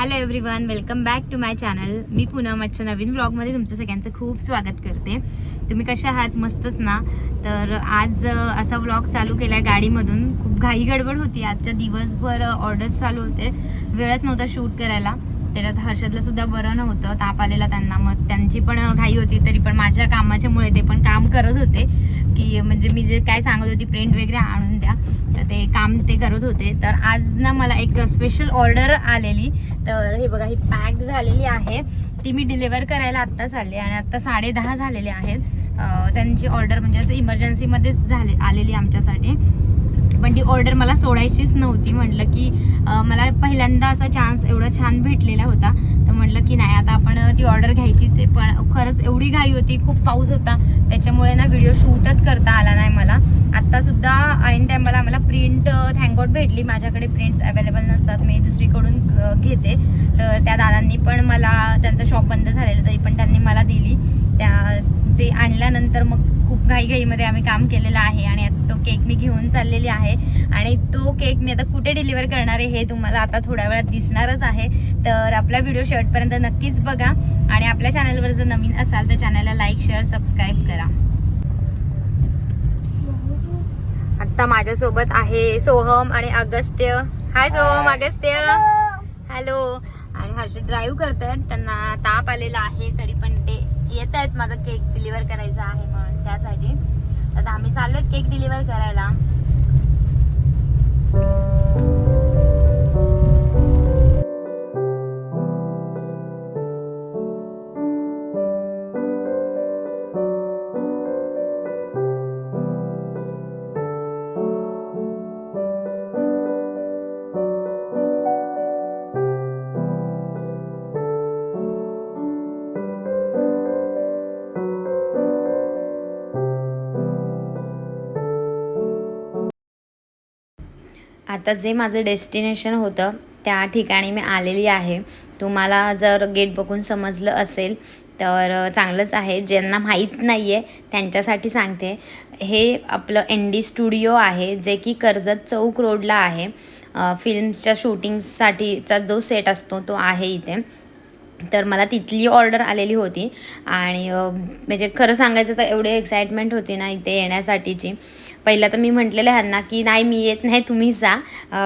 Hello everyone welcome back to my channel मी पूनम आजच्या नवीन ब्लॉगमध्ये तुमचं सगळ्यांचं खूप स्वागत करते. तुम्ही कशा आहात? मस्तच ना? तर आज असा व्लॉग चालू केला आहे गाडीमधून. खूप घाई गडबड होती. आजच्या दिवसभर ऑर्डर्स चालू होते. वेळच नव्हता शूट करायला. त्याच्यात हर्षदला सुद्धा बरं नव्हतं. ताप आलेला त्यांना. मग त्यांची पण घाई होती तरी पण माझ्या कामाच्यामुळे ते पण काम करत होते. की म्हणजे मी जे काय सांगत होती प्रिंट वगैरे आणून द्या. तर ते काम ते करत होते. तर आज ना मला एक स्पेशल ऑर्डर आलेली. तर हे बघा ही पॅक झालेली आहे. ती मी डिलिव्हर करायला आत्ताच आले आणि आत्ता साडे दहा झालेले आहेत. त्यांची ऑर्डर म्हणजे असं इमर्जन्सीमध्येच झाले आलेली आमच्यासाठी. पण ती ऑर्डर मला सोडायचीच नव्हती. म्हटलं की मला पहिल्यांदा असा चान्स एवढा छान भेटलेला होता. तर म्हटलं की नाही आता आपण ती ऑर्डर घ्यायचीच आहे. पण खरंच एवढी घाई होती खूप पाऊस होता. त्याच्यामुळे ना व्हिडिओ शूटच करता आला नाही मला. आत्तासुद्धा ऐन टायमाला आम्हाला प्रिंट थँकगॉड भेटली. माझ्याकडे प्रिंट्स अवेलेबल नसतात. मी दुसरीकडून घेते. तर त्या दादांनी पण मला त्यांचं शॉप बंद झालेलं तरी पण त्यांनी मला दिली. त्या ते आणल्यानंतर मग खूप घाईघाईमध्ये आम्ही काम केलेलं आहे आणि आता तो केक मी घेऊन चाललेली आहे. आणि तो केक मी आता कुठे डिलिव्हर करणार आहे हे तुम्हाला आता थोड्या वेळात दिसणारच आहे. तर आपला व्हिडिओ शेवटपर्यंत नक्कीच बघा. आणि आपल्या चॅनलवर जर नवीन असाल तर चॅनलला लाईक शेअर सबस्क्राईब करा. आता माझ्यासोबत आहे सोहम आणि अगस्त्य. हाय सोहम अगस्त्य. हॅलो आणि हर्ष ड्राईव्ह करतायत त्यांना ताप आलेला आहे तरी पण ते येत आहेत माझा केक डिलिव्हर करायचा आहे. त्यासाठी. आता आम्ही चाललोय केक डिलिव्हर करायला. आता जे माझं डेस्टिनेशन होतं त्या ठिकाणी मी आलेली आहे. तुम्हाला जर गेट बघून समजलं असेल तर चांगलंच आहे. ज्यांना माहीत नाही आहे त्यांच्यासाठी सांगते. हे आपलं एन डी स्टुडिओ आहे जे की कर्जत चौक रोडला आहे. फिल्म्सच्या शूटिंगसाठीचा जो सेट असतो तो आहे इथे. तर मला तिथली ऑर्डर आलेली होती. आणि म्हणजे खरं सांगायचं तर एवढी एक्साइटमेंट होती ना इथे येण्यासाठीची. पहिलं तर मी म्हटलेलं ह्यांना की नाही मी येत नाही तुम्हीच जा.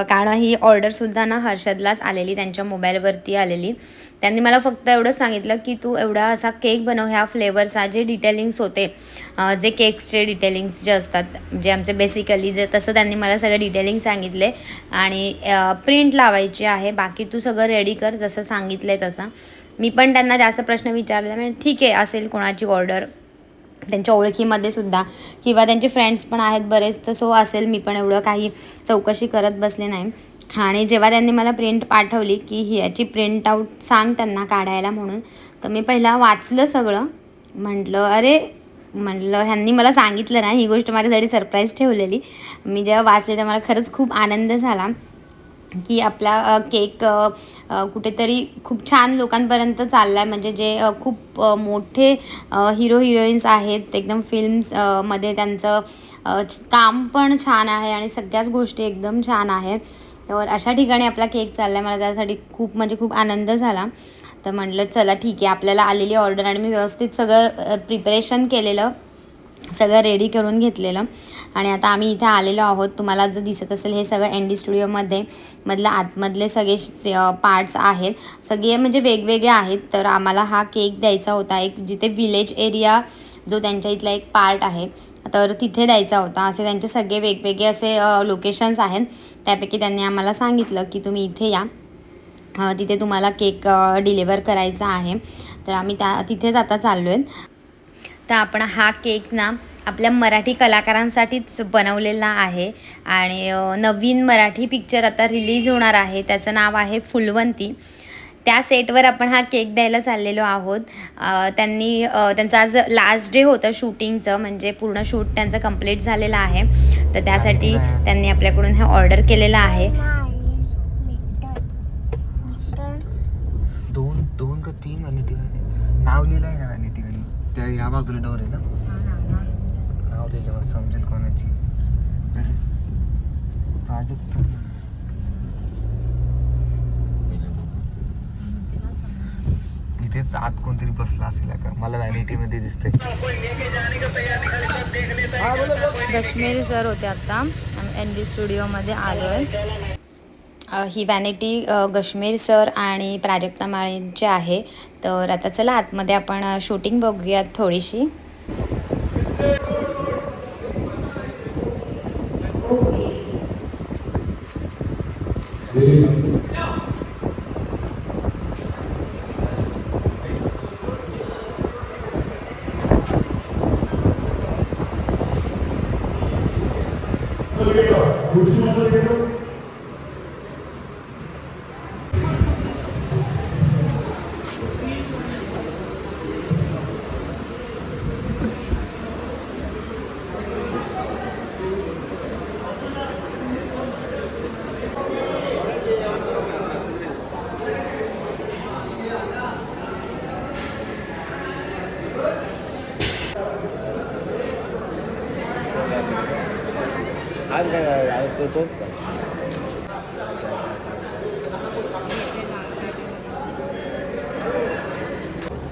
कारण ही ऑर्डरसुद्धा ना हर्षदलाच आलेली त्यांच्या मोबाईलवरती आलेली. त्यांनी मला फक्त एवढंच सांगितलं की तू एवढा असा केक बनव ह्या फ्लेवरचा जे डिटेलिंग्स होते. जे केक्सचे डिटेलिंग्स जे असतात जे आमचे बेसिकली जे तसं त्यांनी मला सगळं डिटेलिंग सांगितले. आणि प्रिंट लावायची आहे बाकी तू सगळं रेडी कर जसं सांगितलं आहे तसं. मी पण त्यांना जास्त प्रश्न विचारले म्हणजे ठीक आहे असेल कोणाची ऑर्डर त्यांच्या ओळखीमध्ये सुद्धा किंवा त्यांचे फ्रेंड्स पण आहेत बरेच तर सो असेल मी पण एवढं काही चौकशी करत बसले नाही. आणि जेव्हा त्यांनी मला प्रिंट पाठवली की ही याची प्रिंट आऊट सांग त्यांना काढायला म्हणून तर मी पहिला वाचलं सगळं. म्हटलं अरे म्हटलं ह्यांनी मला सांगितलं ना ही गोष्ट माझ्यासाठी सरप्राईज ठेवलेली. मी जेव्हा वाचले तर मला खरंच खूप आनंद झाला. की आपला केक कुठेतरी खूप छान लोकांपर्यंत चालला आहे म्हणजे जे खूप मोठे हिरो हिरोईन्स आहेत. एकदम फिल्म्समध्ये त्यांचं काम पण छान आहे आणि सगळ्याच गोष्टी एकदम छान आहे तर अशा ठिकाणी आपला केक चालला आहे मला त्यासाठी खूप म्हणजे खूप आनंद झाला. तर म्हटलं चला ठीक आहे. आपल्याला आलेली ऑर्डर आणि मी व्यवस्थित सगळं प्रिपरेशन केलेलं. सगळं रेडी करून घेतलेलं. आणि आता आम्ही इथे आलेलो आहोत. तुम्हाला जर दिसत असेल हे सगळं एन डी स्टुडिओमध्ये मधलं आतमधले सगळे पार्ट्स आहेत. सगळे म्हणजे वेगवेगळे आहेत. तर आम्हाला हा केक द्यायचा होता. एक जिथे विलेज एरिया जो त्यांच्या इथला एक पार्ट आहे तर तिथे द्यायचा होता. असे त्यांचे सगळे वेगवेगळे असे लोकेशन्स आहेत. त्यापैकी त्यांनी आम्हाला सांगितलं की तुम्ही इथे या. तिथे तुम्हाला केक डिलिव्हर करायचा आहे. तर आम्ही त्या तिथेच आता चाललो आहेत तर आपण हा केक ना आपल्या मराठी कलाकारांसाठीच बनवलेला आहे. आणि नवीन मराठी पिक्चर आता रिलीज होणार आहे. त्याचं नाव आहे फुलवंती. त्या सेटवर आपण हा केक द्यायला चाललेलो आहोत. त्यांनी त्यांचं आज लास्ट डे होतं शूटिंगचं म्हणजे पूर्ण शूट त्यांचं कंप्लीट झालेलं आहे. तर त्यासाठी त्यांनी आपल्याकडून हे ऑर्डर केलेलं आहे. दोन दोन का तीन? नाव लिहिलं आहे त्या ह्या बाजूला डोर आहे ना? नाव लिहिल्यावर समजेल कोणाची. प्राजक्त. तेच आत कोणतरी बसला असेल का मला व्हॅनिटी मध्ये दिसतंय. कश्मीरी सर होते आता. एन डी स्टुडिओमध्ये आलो आहे ही वॅनिटी कश्मीर सर आणि प्राजक्ता माळेंची आहे तर आता चला आतमध्ये आपण शूटिंग बघूयात थोडीशी.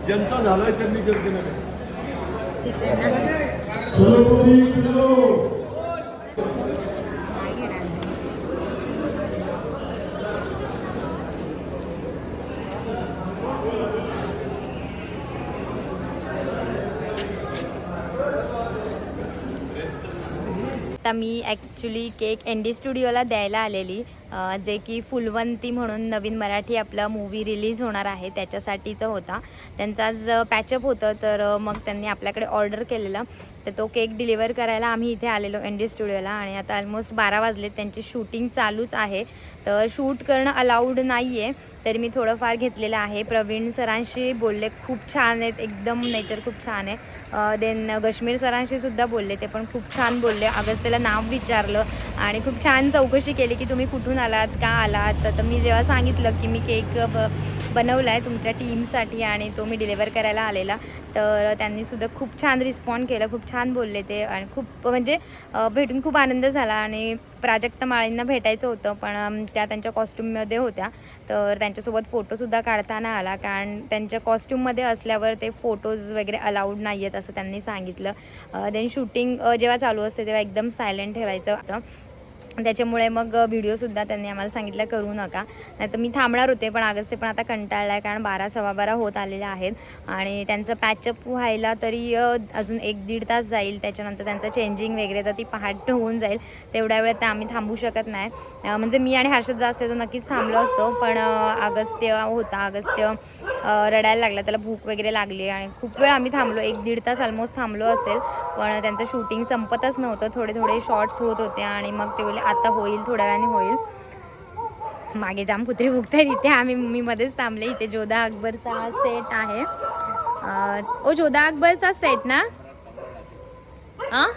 ज्यांचा झालाय त्यांनी गर्दी नका आता मी ॲक्च्युली केक एन डी स्टुडिओला द्यायला आलेली. जे की फुलवंती म्हणून नवीन मराठी आपला मूवी रिलीज होणार आहे त्याच्यासाठीचं होता. त्यांचा आज पॅचअप होतं तर मग त्यांनी आपल्याकडे ऑर्डर केलेलं. तर तो केक डिलिव्हर करायला आम्ही इथे आलेलो एन डी स्टुडिओला आणि आता ऑलमोस्ट बारा वाजले त्यांची शूटिंग चालूच आहे. तर शूट करणं अलाउड नाही आहे तरी मी थोडंफार घेतलेलं आहे. प्रवीण सरांशी बोलले. खूप छान आहेत. एकदम नेचर खूप छान आहे. देन कश्मीर सरांशी सुद्धा बोलले. ते पण खूप छान बोलले. अगस्त्याला नाव विचारलं आणि खूप छान चौकशी केली की तुम्ही कुठून आलात? का आलात? तर मी जेव्हा सांगितलं की मी केक ब बनवला आहे तुमच्या टीमसाठी आणि तो मी डिलिव्हर करायला आलेला. तर त्यांनीसुद्धा खूप छान रिस्पॉन्ड केलं खूप छान बोलले ते आणि खूप म्हणजे भेटून खूप आनंद झाला आणि प्राजक्त माळींना भेटायचं होतं पण त्या त्यांच्या कॉस्ट्यूममध्ये होत्या. तर त्यांच्यासोबत फोटोसुद्धा काढताना आला कारण त्यांच्या कॉस्ट्यूममध्ये असल्यावर ते फोटोज वगैरे अलाउड नाही आहेत असं त्यांनी सांगितलं. देन शूटिंग जेव्हा चालू असते तेव्हा एकदम सायलेंट ठेवायचं होतं. त्याच्यामुळे मग व्हिडिओसुद्धा त्यांनी आम्हाला सांगितलं करू नका. नाही तर मी थांबणार होते पण अगस्ते पण आता कंटाळला आहे कारण बारा सव्वा बारा होत आलेले आहेत. आणि त्यांचं पॅचअप व्हायला तरी अजून एक दीड तास जाईल. त्याच्यानंतर त्यांचं चेंजिंग वगैरे तर ती पहाट होऊन जाईल. तेवढ्या वेळेत तर आम्ही थांबू शकत नाही. म्हणजे मी आणि हर्षद जास्त तर नक्कीच थांबलो असतो. पण अगस्त्य होता अगस्त्य रडायला लागला. त्याला भूक वगैरे लागली. आणि खूप वेळ आम्ही थांबलो. एक दीड तास ऑलमोस्ट थांबलो असेल. पण त्यांचं शूटिंग संपतच नव्हतं. थोडे थोडे शॉर्ट्स होत होते आणि मग ते बोले आता होईल थोड्या वेळाने होईल. मागे जाम कुत्रे आहेत इथे आम्ही मी मध्येच थांबले. इथे जोधा अकबरचा हा सेट आहे. ओ जोधा अकबरचा सेट ना? हां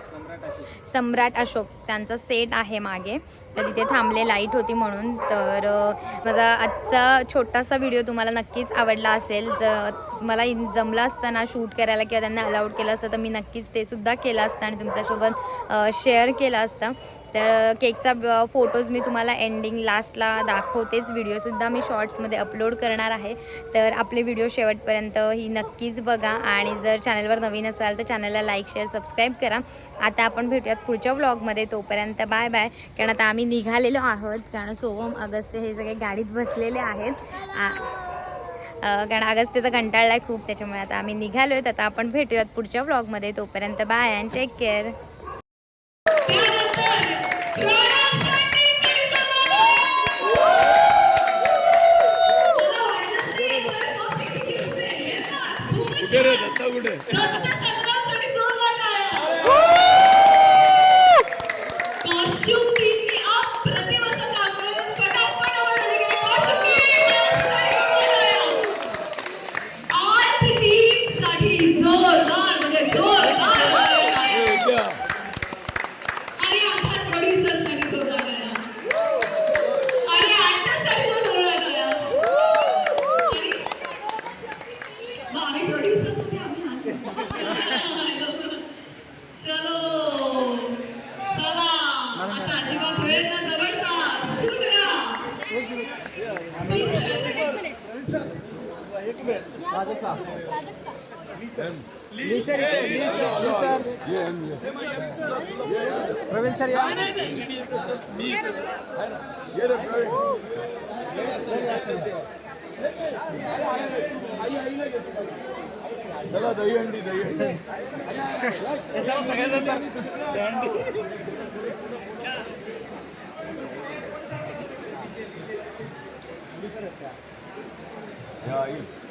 सम्राट अशोक. त्यांचा सेट आहे मागे. तर तिथे थांबले लाइट होती म्हणून. तर माझा आजचा छोटासा व्हिडिओ तुम्हाला नक्कीच आवडला असेल. ज मला इन- असताना शूट करायला किंवा त्यांना अलाउड केलं असतं तर मी नक्कीच ते सुद्धा केलं असतं आणि तुमच्यासोबत शेअर केलं असतं. तर केकचा फोटोज मी तुम्हाला एंडिंग लास्टला दाखवतेच. व्हिडिओसुद्धा मी शॉर्ट्समध्ये अपलोड करणार आहे. तर आपले व्हिडिओ शेवटपर्यंत ही नक्कीच बघा. आणि जर चॅनलवर नवीन असाल तर चॅनलला लाईक शेअर सबस्क्राईब करा. आता आपण भेटूयात पुढच्या व्लॉगमध्ये तोपर्यंत बाय बाय कारण आता आम्ही निघालेलो आहोत कारण सोवम अगस्ते हे सगळे गाडीत बसलेले आहेत. कारण अगस्ते तर कंटाळला आहे खूप त्याच्यामुळे आता आम्ही निघालो आहेत आता आपण भेटूयात पुढच्या व्लॉगमध्ये तोपर्यंत बाय अँड टेक केअर कुठे रे दत्ता कुठे कॉस्ट्युम टीमने अप्रतिमाचं काम केलं. पटापट आवाज आले की कॉस्ट्युम टीम आर्ट टीमसाठी जोरदार म्हणजे जोरदार टाळ्या. विद्या आणि अर्थात प्रोड्युसरसाठी जोरदार टाळ्या. आणि actorसाठी जोरदार टाळ्या. आणि- मग आम्ही producers होते, आम्ही हात- चलो चला आता अजिबात वेळ न दवडता सुरू करा Please, sir. प्रवीण सर या ये रे प्रवीण. चला दही अंडी दही अंडी या, येईल.